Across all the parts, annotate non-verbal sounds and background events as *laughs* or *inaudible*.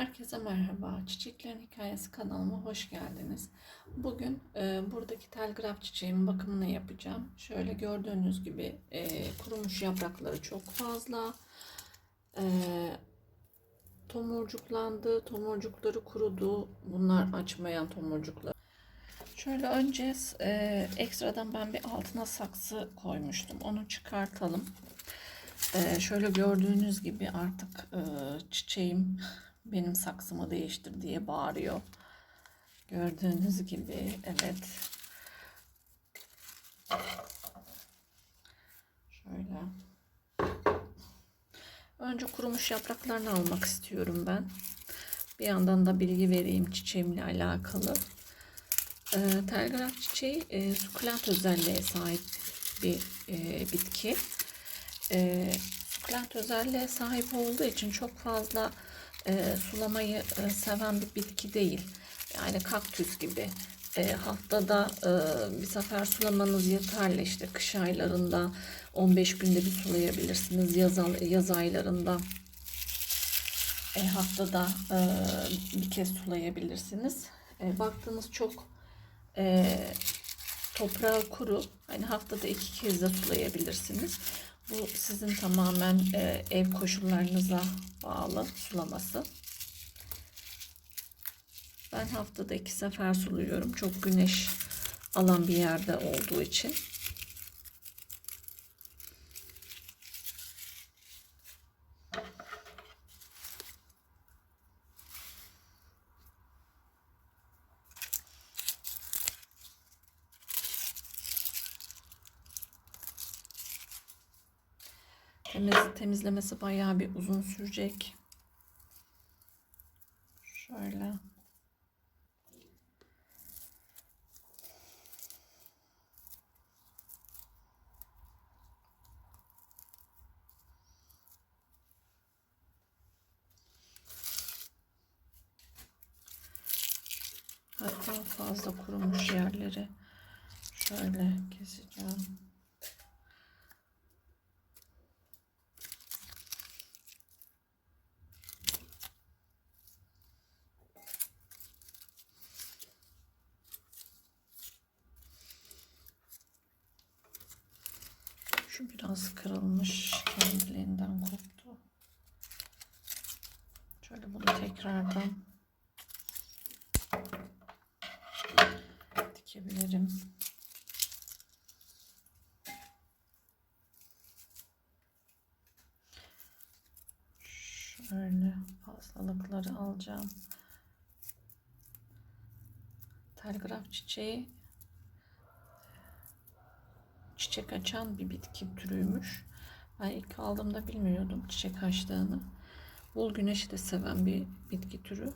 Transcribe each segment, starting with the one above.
Herkese merhaba. Çiçeklerin Hikayesi kanalıma hoş geldiniz. Bugün e, buradaki telgraf çiçeğimin bakımını yapacağım. Şöyle gördüğünüz gibi e, kurumuş yaprakları çok fazla. E, tomurcuklandı. Tomurcukları kurudu. Bunlar açmayan tomurcuklar. Şöyle önce e, ekstradan ben bir altına saksı koymuştum. Onu çıkartalım. Ee, şöyle gördüğünüz gibi artık e, çiçeğim *laughs* benim saksımı değiştir diye bağırıyor. Gördüğünüz gibi evet. Şöyle. Önce kurumuş yapraklarını almak istiyorum ben. Bir yandan da bilgi vereyim çiçeğimle alakalı. E, telgraf çiçeği e, sukulent özelliğe sahip bir e, bitki e, sukulent özelliğe sahip olduğu için çok fazla e, sulamayı e, seven bir bitki değil. Yani kaktüs gibi. E, haftada e, bir sefer sulamanız yeterli. İşte kış aylarında 15 günde bir sulayabilirsiniz. Yaz, yaz aylarında e, haftada e, bir kez sulayabilirsiniz. E, baktığınız çok e, toprağı kuru. Hani haftada iki kez de sulayabilirsiniz. Bu sizin tamamen e, ev koşullarınıza bağlı sulaması. Ben haftada iki sefer suluyorum. Çok güneş alan bir yerde olduğu için. Temizlemesi bayağı bir uzun sürecek. Şöyle. Hatta fazla kurumuş yerleri şöyle keseceğim. Şu biraz kırılmış. Kendiliğinden koptu. Şöyle bunu tekrardan dikebilirim. Şöyle fazlalıkları alacağım. Telgraf çiçeği çiçek açan bir bitki türüymüş. Ben ilk aldığımda bilmiyordum çiçek açtığını. Bol güneşi de seven bir bitki türü.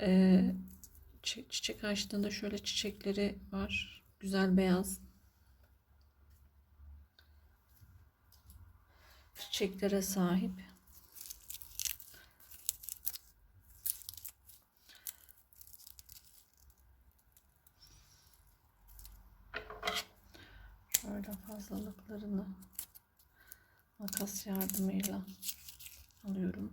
Ee, çiçek açtığında şöyle çiçekleri var. Güzel beyaz. Çiçeklere sahip. Şöyle fazlalıklarını makas yardımıyla alıyorum.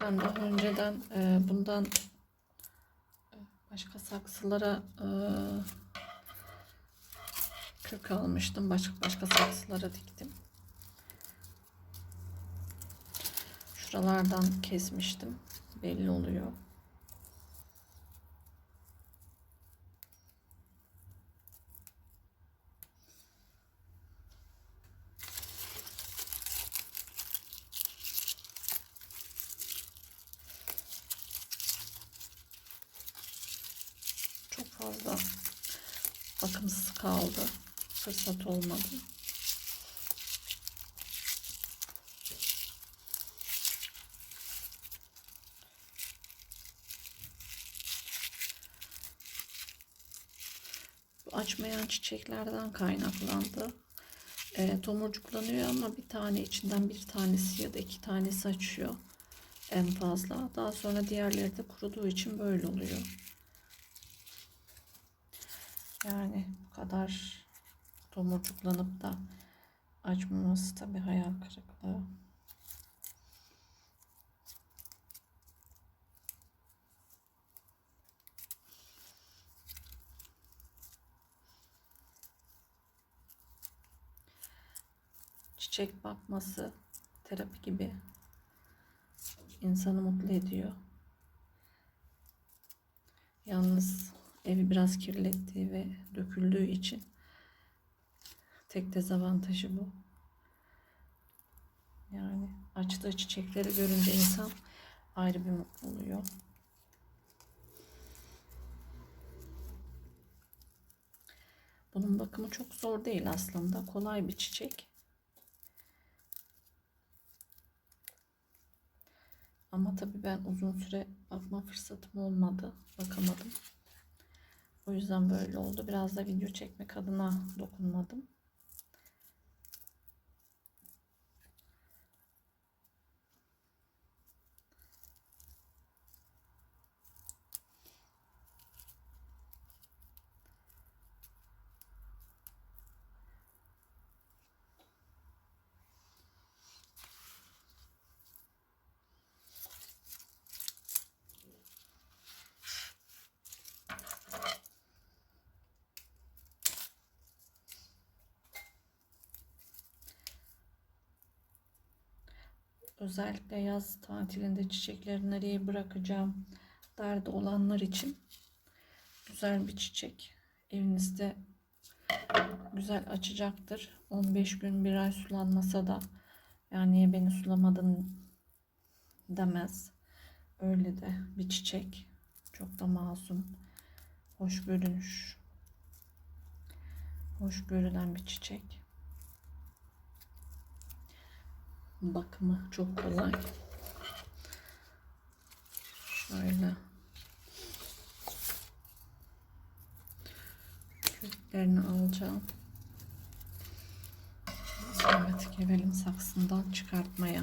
Ben daha önceden e, bundan başka saksılara e, kök almıştım. Başka başka saksılara diktim. Şuralardan kesmiştim. Belli oluyor. Çok fazla bakımsız kaldı. Fırsat olmadı. Açmayan çiçeklerden kaynaklandı. E, tomurcuklanıyor ama bir tane içinden bir tanesi ya da iki tanesi açıyor en fazla. Daha sonra diğerleri de kuruduğu için böyle oluyor. Yani bu kadar tomurcuklanıp da açmaması tabii hayal kırıklığı. Çiçek bakması terapi gibi insanı mutlu ediyor. Yalnız evi biraz kirlettiği ve döküldüğü için tek dezavantajı bu. Yani açtığı çiçekleri görünce insan ayrı bir mutlu oluyor. Bunun bakımı çok zor değil aslında. Kolay bir çiçek. Ama tabii ben uzun süre bakma fırsatım olmadı. Bakamadım. O yüzden böyle oldu. Biraz da video çekmek adına dokunmadım. Özellikle yaz tatilinde çiçekleri nereye bırakacağım derdi olanlar için güzel bir çiçek. Evinizde güzel açacaktır. 15 gün bir ay sulanmasa da yani niye beni sulamadın demez. Öyle de bir çiçek. Çok da masum. Hoş görünüş. Hoş görülen bir çiçek. Bakımı çok kolay. Şöyle. Köklerini alacağım. Evet gelelim saksından çıkartmaya.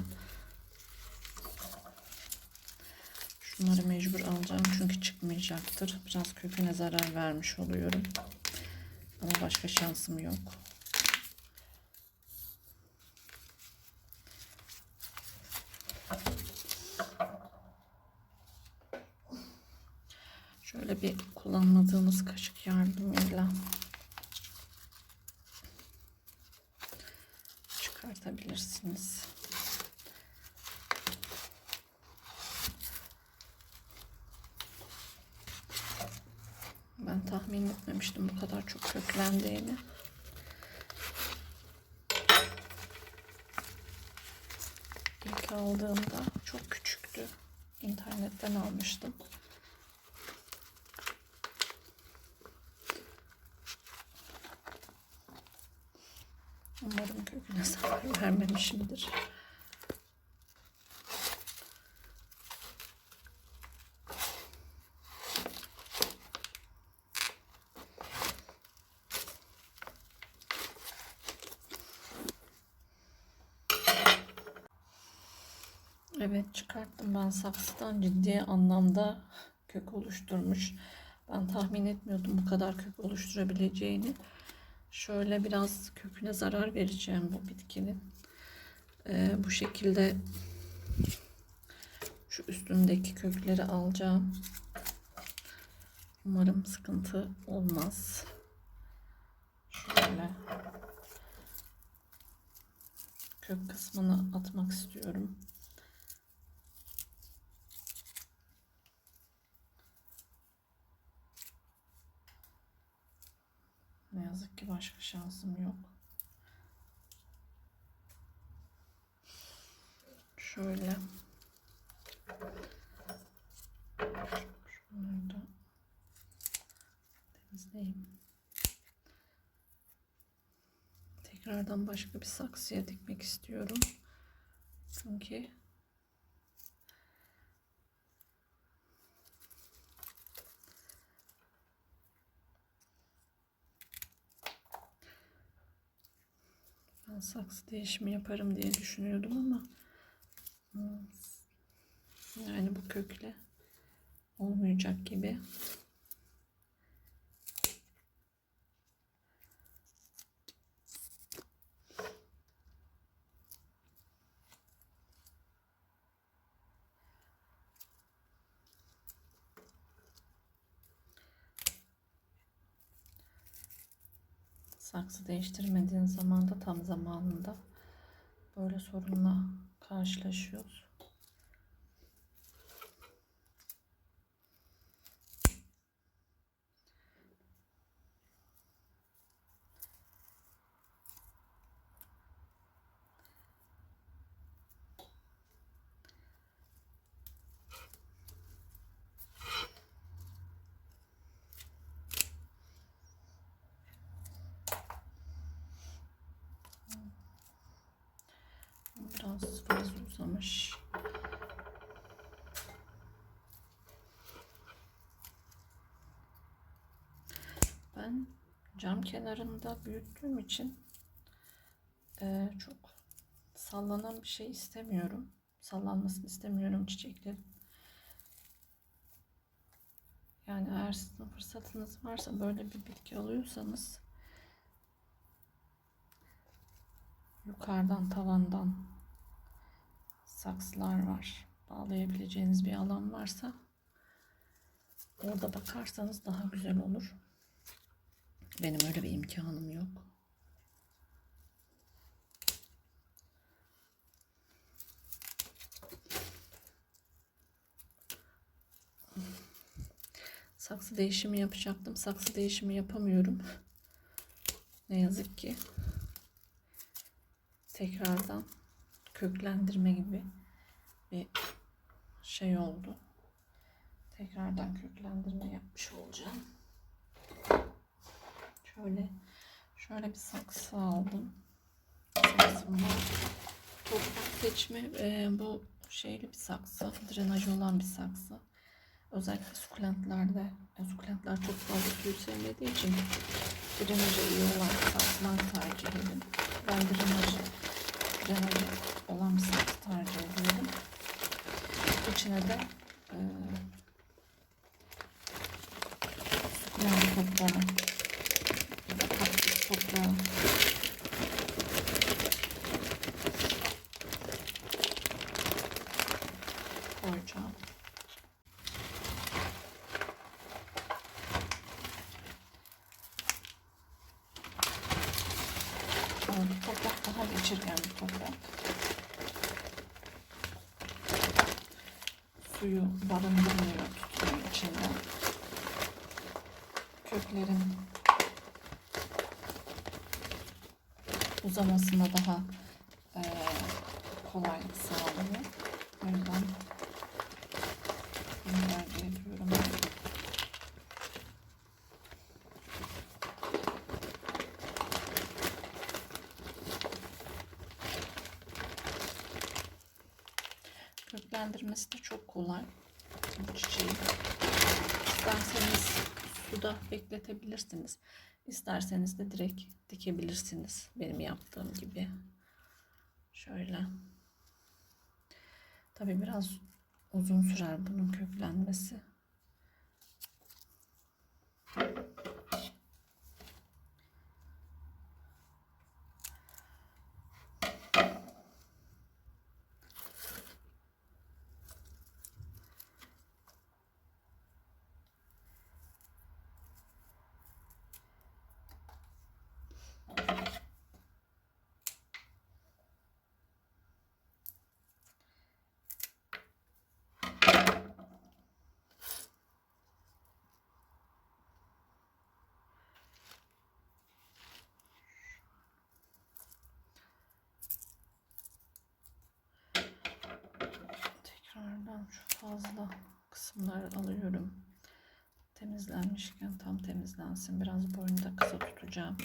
Şunları mecbur alacağım çünkü çıkmayacaktır. Biraz köküne zarar vermiş oluyorum. Ama başka şansım yok. Şöyle bir kullanmadığımız kaşık yardımıyla çıkartabilirsiniz. Ben tahmin etmemiştim bu kadar çok köklendiğini. İlk aldığımda çok küçüktü. İnternetten almıştım. Umarım köküne zarar vermemişimdir. Evet çıkarttım ben saksıdan ciddi anlamda kök oluşturmuş. Ben tahmin etmiyordum bu kadar kök oluşturabileceğini. Şöyle biraz köküne zarar vereceğim bu bitkinin. Ee, bu şekilde şu üstündeki kökleri alacağım. Umarım sıkıntı olmaz. Şöyle kök kısmını atmak istiyorum. Ne yazık ki başka şansım yok. Şöyle. Şunları da temizleyeyim. Tekrardan başka bir saksıya dikmek istiyorum. Çünkü saksı değişimi yaparım diye düşünüyordum ama hmm, yani bu kökle olmayacak gibi. Saksı değiştirmediğin zaman da tam zamanında böyle sorunla karşılaşıyoruz. Biraz fazla uzamış. Ben cam kenarında büyüttüğüm için eee, çok sallanan bir şey istemiyorum. Sallanmasını istemiyorum çiçeklerin. Yani eğer sizin fırsatınız varsa böyle bir bitki alıyorsanız yukarıdan tavandan saksılar var. Bağlayabileceğiniz bir alan varsa orada bakarsanız daha güzel olur. Benim öyle bir imkanım yok. Saksı değişimi yapacaktım. Saksı değişimi yapamıyorum. Ne yazık ki. Tekrardan köklendirme gibi bir şey oldu. Tekrardan köklendirme yapmış olacağım. Şöyle şöyle bir saksı aldım. Saksımda toprak seçme e, bu şeyli bir saksı, drenajı olan bir saksı. Özellikle sukulentlerde, e, sukulentler çok fazla suyu sevmediği için drenajı iyi olan saksılar tercih edin. Ben drenajı, drenajı olan bir saksı tercih ediyorum. İçine de e, sukulent toprağı ya da kaktüs toprağı koyacağım. Evet, toprak daha geçirgen bir toprak. Suyu barındırmıyor, tutuyor içinde. Köklerin uzamasına daha eee, kolaylık sağlıyor. O yüzden bunu tercih ediyorum. Köklendirmesi de çok kolay bu çiçeği. İsterseniz suda bekletebilirsiniz. İsterseniz de direkt dikebilirsiniz. Benim yaptığım gibi. Şöyle. Tabii biraz uzun sürer bunun köklenmesi. Tekrardan şu fazla kısımları alıyorum. Temizlenmişken tam temizlensin. Biraz boyunu da kısa tutacağım.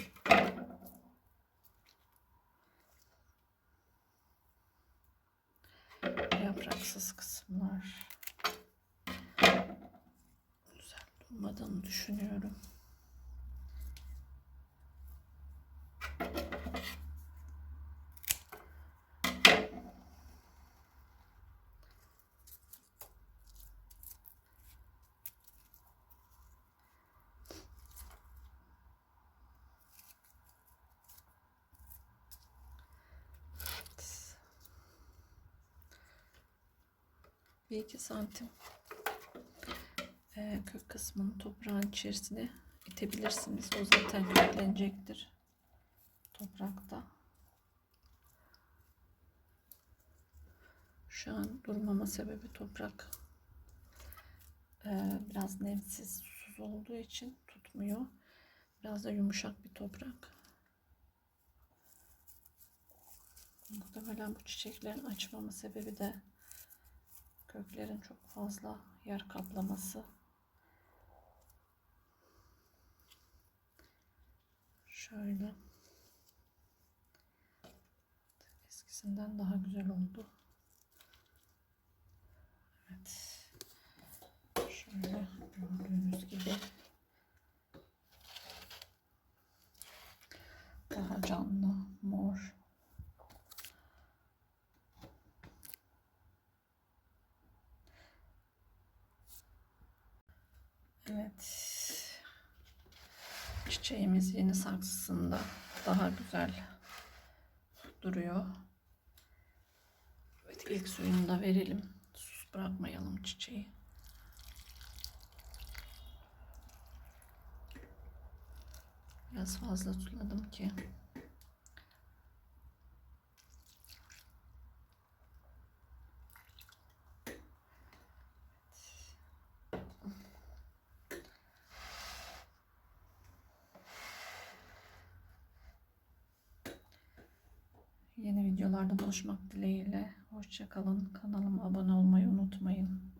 Yapraksız kısımlar. Güzel durmadığını düşünüyorum. Bir iki santim e, kök kısmını toprağın içerisine itebilirsiniz. O zaten köklenecektir. toprakta. Şu an durmama sebebi toprak eee, biraz nemsiz, susuz olduğu için tutmuyor. Biraz da yumuşak bir toprak. Muhtemelen bu çiçeklerin açmama sebebi de köklerin çok fazla yer kaplaması. Şöyle. Eskisinden daha güzel oldu. Evet. Şöyle gördüğünüz gibi daha canlı, mor. Evet. Çiçeğimiz yeni saksısında daha güzel duruyor. Evet, ilk suyunu da verelim. Sus bırakmayalım çiçeği. Biraz fazla suladım ki. Yeni videolarda buluşmak dileğiyle. Hoşçakalın. Kanalıma abone olmayı unutmayın.